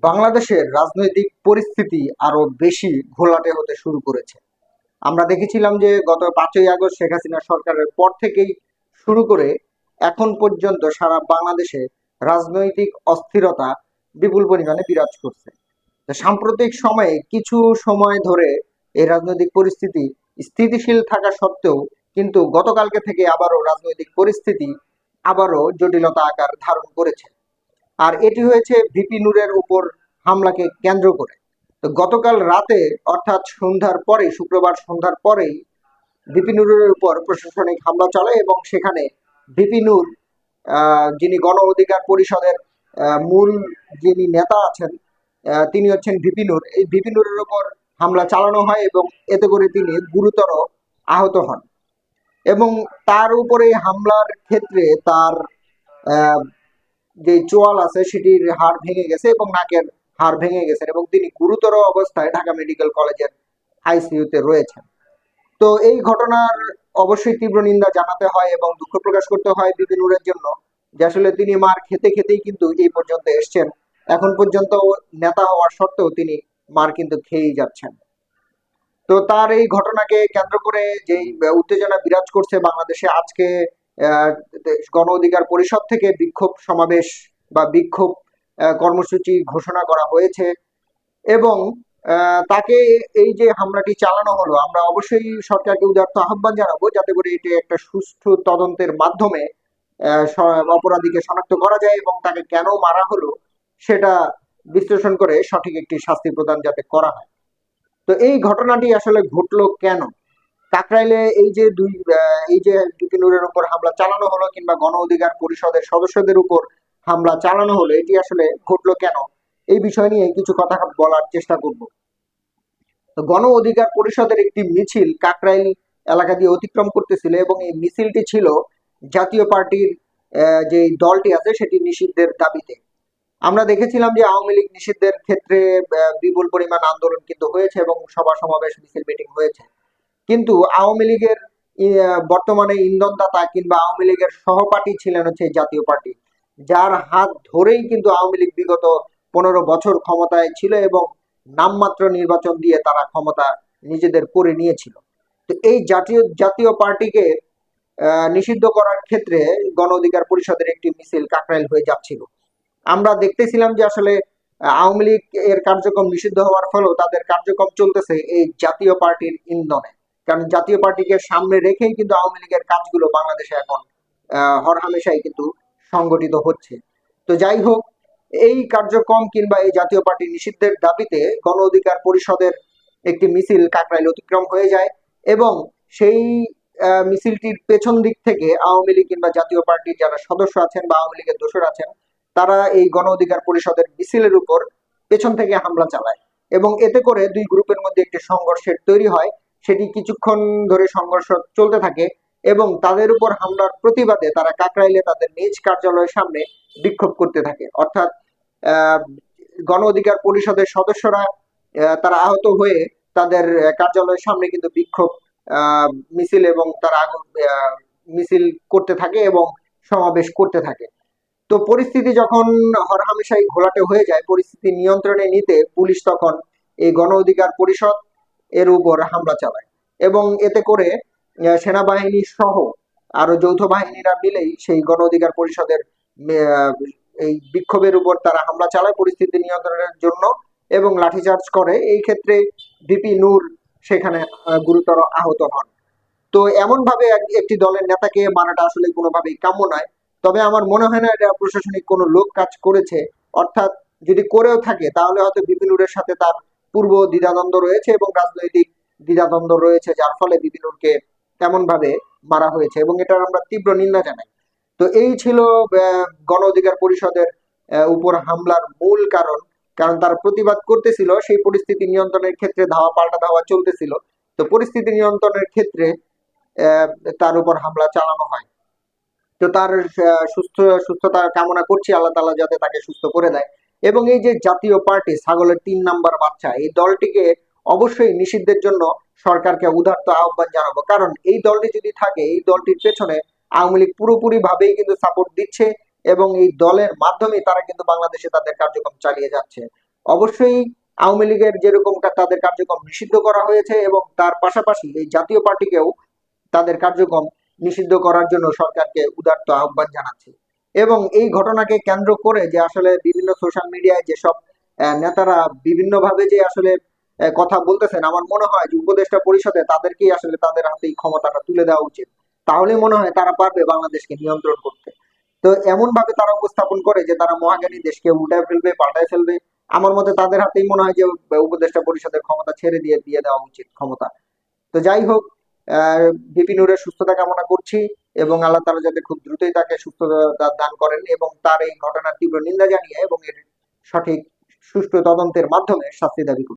বাংলাদেশের রাজনৈতিক পরিস্থিতি আরও বেশি ঘোলাটে হতে শুরু করেছে। আমরা দেখেছিলাম যে গত পাঁচই আগস্ট শেখ হাসিনা সরকারের পর থেকেই শুরু করে এখন পর্যন্ত সারা বাংলাদেশে রাজনৈতিক অস্থিরতা বিপুল পরিমাণে বিরাজ করছে। সাম্প্রতিক সময়ে কিছু সময় ধরে এই রাজনৈতিক পরিস্থিতি স্থিতিশীল থাকা সত্ত্বেও কিন্তু গতকালকে থেকে আবারও রাজনৈতিক পরিস্থিতি আবারও জটিলতা আকার ধারণ করেছে। আর এটি হয়েছে ভিপি নূরের উপর হামলাকে কেন্দ্র করে। তো গতকাল রাতে, অর্থাৎ সন্ধ্যার পরে, শুক্রবার সন্ধ্যার পরেই ভিপি নূরের উপর প্রশাসনিক হামলা চলে এবং সেখানে ভিপি নূর যিনি গণ অধিকার পরিষদের মূল যিনি নেতা আছেন তিনি হচ্ছেন ভিপি নূর। এই ভিপি নূরের উপর হামলা চালানো হয় এবং এতে করে তিনি গুরুতর আহত হন। এবং তার উপরে হামলার ক্ষেত্রে তার যে চোয়াল আছে সেটির হাড় ভেঙে গেছে এবং নাকের হাড় ভেঙে গেছে এবং তিনি গুরুতর অবস্থায় ঢাকা মেডিকেল কলেজের আইসিইউতে রয়েছেন। তো এই ঘটনার অবশ্যই তীব্র নিন্দা জানাতে হয় এবং দুঃখ প্রকাশ করতে হয় বিপিনুরের জন্য যে আসলে তিনি মার খেতে খেতেই কিন্তু এই পর্যন্ত এসছেন। এখন পর্যন্ত নেতা হওয়ার সত্ত্বেও তিনি মার কিন্তু খেয়েই যাচ্ছেন। তো তার এই ঘটনাকে কেন্দ্র করে যেই উত্তেজনা বিরাজ করছে বাংলাদেশে আজকে গণ অধিকার পরিষদ থেকে বিক্ষোভ সমাবেশ বা বিক্ষোভ কর্মসূচি ঘোষণা করা হয়েছে এবং তাকে এই যে হামলাটি চালানো হলো, আমরা অবশ্যই সরকারকে উদার্ত আহ্বান জানাব যাতে করে এটি একটা সুষ্ঠু তদন্তের মাধ্যমে অপরাধীকে শনাক্ত করা যায় এবং তাকে কেন মারা হলো সেটা বিশ্লেষণ করে সঠিক একটি শাস্তি প্রদান যাতে করা হয়। তো এই ঘটনাটি আসলে ঘটলো কেন? কাকরাইলে এই যে দুই এই যে বিপিনুরের উপর হামলা চালানো হলো কিংবা গণ অধিকার পরিষদের সদস্যদের উপর হামলা চালানো হলো, এটি আসলে ঘটলো কেন? এই বিষয় নিয়ে কিছু কথা বলার চেষ্টা করব। গণ অধিকার পরিষদের একটি মিছিল কাকরাইল এলাকা দিয়ে অতিক্রম করতেছিল এবং এই মিছিলটি ছিল জাতীয় পার্টির যে দলটি আছে সেটি নিষিদ্ধের দাবিতে। আমরা দেখেছিলাম যে আওয়ামী লীগ নিষিদ্ধের ক্ষেত্রে বিপুল পরিমাণ আন্দোলন কিন্তু হয়েছে এবং সভা সমাবেশ মিছিল মিটিং হয়েছে। কিন্তু আওয়ামী লীগের বর্তমানে ইন্ধনদাতা কিংবা আওয়ামী লীগের সহপাঠী ছিলেন হচ্ছে জাতীয় পার্টি। যার হাত ধরেই কিন্তু আওয়ামী লীগ বিগত পনেরো বছর ক্ষমতায় ছিল এবং নামমাত্র নির্বাচন দিয়ে তারা ক্ষমতা নিজেদের করে নিয়েছিল। তো এই জাতীয় জাতীয় পার্টিকে নিষিদ্ধ করার ক্ষেত্রে গণ অধিকার পরিষদের একটি মিছিল কাকরাইল হয়ে যাচ্ছিল। আমরা দেখতেছিলাম যে আসলে আওয়ামী লীগ এর কার্যক্রম নিষিদ্ধ হওয়ার ফলেও তাদের কার্যক্রম চলতেছে এই জাতীয় পার্টির ইন্ধনে। কারণ জাতীয় পার্টিকে সামনে রেখেই কিন্তু আওয়ামী লীগের কাজগুলো বাংলাদেশে এখন হরহামেশাই কিন্তু সংগঠিত হচ্ছে। তো যাই হোক, এই কার্যক্রম কিংবা এই জাতীয় পার্টি নিষিদ্ধের দাবিতে গণ অধিকার পরিষদের একটি মিছিল কাকরাইল অতিক্রম হয়ে যায় এবং সেই মিছিলটির পেছন দিক থেকে আওয়ামী লীগ কিংবা জাতীয় পার্টির যারা সদস্য আছেন বা আওয়ামী লীগের দোসর আছেন, তারা এই গণ অধিকার পরিষদের মিছিলের উপর পেছন থেকে হামলা চালায় এবং এতে করে দুই গ্রুপের মধ্যে একটি সংঘর্ষের তৈরি হয়। সেটি কিছুক্ষণ ধরে সংঘর্ষ চলতে থাকে এবং তাদের উপর হামলার প্রতিবাদে তারা কাকরাইলে তাদের নিজ কার্যালয়ের সামনে বিক্ষোভ করতে থাকে। অর্থাৎ গণ অধিকার পরিষদের সদস্যরা তারা আহত হয়ে তাদের কার্যালয়ের সামনে কিন্তু বিক্ষোভ মিছিল এবং তারা আগুন মিছিল করতে থাকে এবং সমাবেশ করতে থাকে। তো পরিস্থিতি যখন হরহামেশাই ঘোলাটে হয়ে যায়, পরিস্থিতি নিয়ন্ত্রণে নিতে পুলিশ তখন এই গণ অধিকার পরিষদ এর উপর হামলা চালায়। এবং এতে করে সেনাবাহিনী সহ আরও যৌথ বাহিনীরা মিলেই সেই গণ অধিকার পরিষদের এই বিক্ষোভের উপর তারা হামলা চালায় পরিস্থিতি নিয়ন্ত্রণের জন্য এবং লাঠিচার্জ করে। এই ক্ষেত্রে ভিপি নূর সেখানে গুরুতর আহত হন। তো এমন ভাবে একটি দলের নেতাকে মারাটা আসলে কোনোভাবেই কাম্য নয়। তবে আমার মনে হয় না এটা প্রশাসনিক কোনো লোক কাজ করেছে। অর্থাৎ যদি করেও থাকে, তাহলে হয়তো বিপিনুরের সাথে তার পূর্ব দ্বিধাদ্বন্দ্ব রয়েছে এবং রাজনৈতিক দ্বিধাদ্বন্দ্ব রয়েছে, যার ফলে বিপিনুরকে তেমন ভাবে মারা হয়েছে এবং এটার আমরা তীব্র নিন্দা জানাই। তো এই ছিল গণ অধিকার পরিষদের উপর হামলার মূল কারণ। কারণ তারা প্রতিবাদ করতেছিল, সেই পরিস্থিতি নিয়ন্ত্রণের ক্ষেত্রে ধাওয়া পাল্টা ধাওয়া চলতেছিল। তো পরিস্থিতি নিয়ন্ত্রণের ক্ষেত্রে তার উপর হামলা চালানো হয়। তো তার সুস্থ সুস্থতা কামনা করছি, আল্লাহ তাআলা যাতে তাকে সুস্থ করে দেয়। এবং এই যে জাতীয় পার্টি ছাগলের তিন নাম্বার বাচ্চা, এই দলটিকে অবশ্যই নিষিদ্ধের জন্য সরকারকে উদার্ত আহ্বান জানাব। কারণ এই দলটি যদি থাকে, এই দলটির পেছনে আওয়ামী লীগ পুরোপুরি ভাবেই কিন্তু সাপোর্ট দিচ্ছে এবং এই দলের মাধ্যমে তারা কিন্তু বাংলাদেশে তাদের কার্যক্রম চালিয়ে যাচ্ছে। অবশ্যই আওয়ামী লীগের যেরকমটা তাদের কার্যক্রম নিষিদ্ধ করা হয়েছে এবং তার পাশাপাশি এই জাতীয় পার্টিকেও তাদের কার্যক্রম নিষিদ্ধ করার জন্য সরকারকে উদার্ত আহ্বান জানাচ্ছে। এবং এই ঘটনাকে কেন্দ্র করে যে আসলে বিভিন্ন সোশ্যাল মিডিয়ায় যেসব নেতারা বিভিন্নভাবে যে আসলে কথা বলতেছেন, আমার মনে হয় যে উপদেষ্টা পরিষদে তাদেরকেই আসলে তাদের হাতে এই ক্ষমতাটা তুলে দেওয়া উচিত। তাহলে মনে হয় তারা পারবে বাংলাদেশকে নিয়ন্ত্রণ করতে। তো এমন ভাবে তারা উপস্থাপন করে যে তারা মহাজ্ঞানী দেশকে উল্টায় ফেলবে পাল্টায় ফেলবে, আমার মতে তাদের হাতেই মনে হয় যে উপদেষ্টা পরিষদের ক্ষমতা ছেড়ে দিয়ে দিয়ে দেওয়া উচিত ক্ষমতা। তো যাই হোক, আহ বিপিনুরের সুস্থতা কামনা করছি। এবং আল্লাহ তারা যাতে খুব দ্রুতই তাকে সুস্থতা দান করেন এবং তার এই ঘটনার তীব্র নিন্দা জানিয়ে এবং এর সঠিক সুষ্ঠু তদন্তের মাধ্যমে শাস্তি দাবি করছি